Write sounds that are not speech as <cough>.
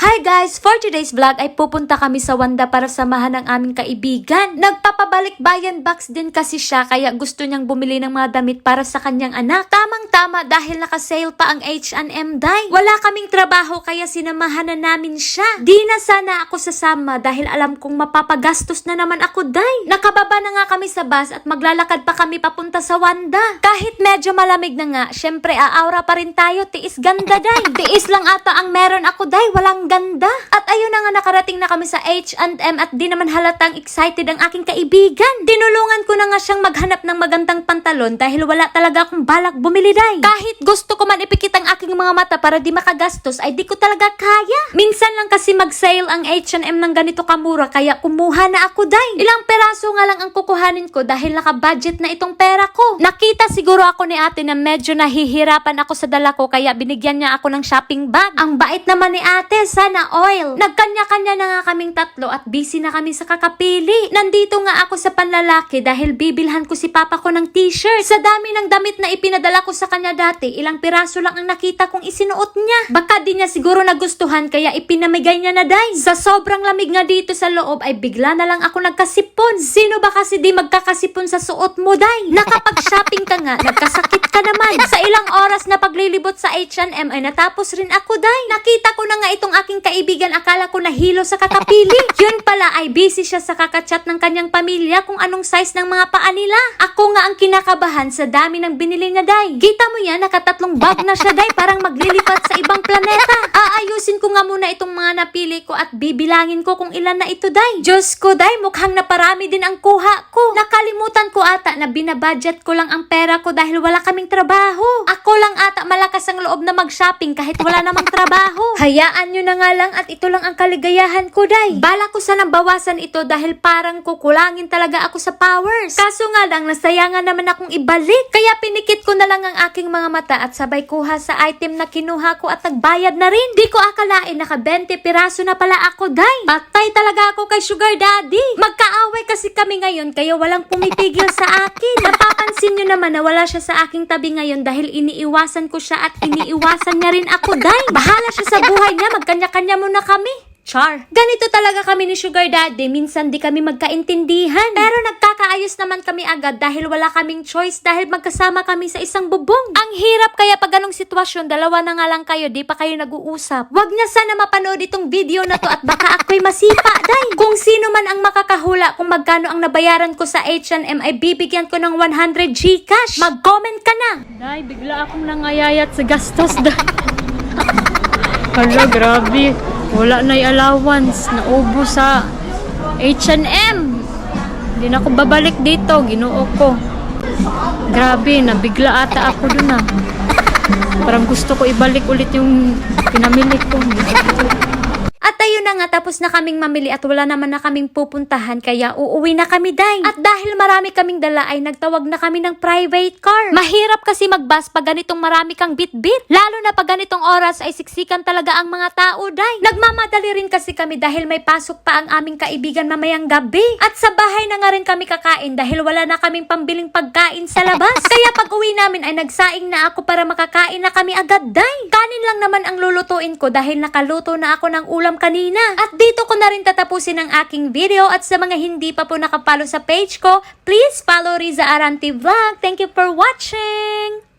Hi guys! For today's vlog ay pupunta kami sa Wanda para samahan ng aming kaibigan. Nagpapabalik bayan box din kasi siya kaya gusto niyang bumili ng mga damit para sa kanyang anak. Tamang-tama dahil naka-sale pa ang H&M Dye. Wala kaming trabaho kaya sinamahan na namin siya. Di na sana ako sasama dahil alam kong mapapagastos na naman ako Day. Nakababa na nga kami sa bus at maglalakad pa kami papunta sa Wanda. Kahit medyo malamig na nga, syempre aaura pa rin tayo, tiis ganda Day. Tiis lang ata ang meron ako Day, walang ganda. Nga nakarating na kami sa H&M at di naman halatang excited ang aking kaibigan. Tinulungan ko na nga siyang maghanap ng magandang pantalon dahil wala talaga akong balak bumili day. Kahit gusto ko man ipikit ang aking mga mata para di makagastos ay di ko talaga kaya. Minsan lang kasi mag-sale ang H&M ng ganito kamura kaya kumuha na ako day. Ilang peraso nga lang ang kukuhanin ko dahil naka-budget na itong pera ko. Nakita siguro ako ni ate na medyo nahihirapan ako sa dala ko kaya binigyan niya ako ng shopping bag. Ang bait naman ni ate, sana oil. Nagkanya-kanya na nga kaming tatlo at busy na kami sa kakapili. Nandito nga ako sa panlalaki dahil bibilhan ko si papa ko ng t-shirt. Sa dami ng damit na ipinadala ko sa kanya dati, ilang piraso lang ang nakita kong isinuot niya. Baka di niya siguro nagustuhan kaya ipinamigay niya na day. Sa sobrang lamig nga dito sa loob ay bigla na lang ako nagkasipon. Sino ba kasi di magkakasipon sa suot mo day? Nakapag-shopping ka nga, nagkasakit ka naman. Sa ilang oras na paglilibot sa H&M ay natapos rin ako day. Nakita ko na nga itong aking kaibigan akala ko nahilo sa kakapili. <laughs> Yun pala ay busy siya sa kakachat ng kanyang pamilya kung anong size ng mga paa nila. Ako nga ang kinakabahan sa dami ng binili niya day. Kita mo yan, nakatatlong bag na siya day parang maglilipat sa ibang planeta. Aayusin ko nga muna itong mga napili ko at bibilangin ko kung ilan na ito day. Diyos ko day, mukhang naparami din ang kuha ko. Nakalimutan ko ata na binabudget ko lang ang pera ko dahil wala kaming trabaho. Ako lang ata malakas ang loob na mag-shopping kahit wala namang <laughs> trabaho. Hayaan nyo na nga lang at ito lang ang kaligayahan ko day. Bala ko sanang bawasan ito dahil parang kukulangin talaga ako sa powers. Kaso nga lang, nasayangan naman akong ibalik. Kaya pinikit ko na lang ang aking mga mata at sabay kuha sa item na kinuha ko at nagbayad na rin. Di ko akalain naka 20 piraso na pala ako, day. Patay talaga ako kay Sugar Daddy. Magkaaway kasi kami ngayon kaya walang pumipigil sa akin. Napapansin nyo naman na wala siya sa aking tabi ngayon dahil iniiwasan ko siya at iniiwasan niya rin ako, day. Bahala siya sa buhay niya, magkanya-kanya muna kami. Char. Ganito talaga kami ni Sugar Daddy. Minsan di kami magkaintindihan. Pero nagkakaayos naman kami agad dahil wala kaming choice dahil magkasama kami sa isang bubong. Ang hirap kaya pag ganong sitwasyon, dalawa na nga lang kayo, di pa kayo nag-uusap. Wag niya sana mapanood itong video na to at baka ako'y masipa, day. Kung sino man ang makakahula kung magkano ang nabayaran ko sa H&M ay bibigyan ko ng 100 Gcash. Mag-comment ka na. Day, bigla akong nangayayat sa gastos, day. <laughs> Hala, grabe. Wala na yung allowance. Naubo sa H&M. Hindi na ako babalik dito. Ginoo ko. Grabe, nabigla ata ako dun ah. Parang gusto ko ibalik ulit yung pinamili ko. Ayun na nga, tapos na kaming mamili at wala naman na kaming pupuntahan kaya uuwi na kami, day. At dahil marami kaming dala ay nagtawag na kami ng private car. Mahirap kasi magbus pag ganitong marami kang bit-bit. Lalo na pag ganitong oras ay siksikan talaga ang mga tao, day. Nagmamadali rin kasi kami dahil may pasok pa ang aming kaibigan mamayang gabi. At sa bahay na nga rin kami kakain dahil wala na kaming pambiling pagkain sa labas. <laughs> Kaya pag uwi namin ay nagsaing na ako para makakain na kami agad, day. Kanin lang naman ang lulutuin ko dahil nakaluto na ako ng ulam kanina. At dito ko na rin tatapusin ang aking video at sa mga hindi pa po nakapalo sa page ko, please follow Riza Aranti Vlog. Thank you for watching!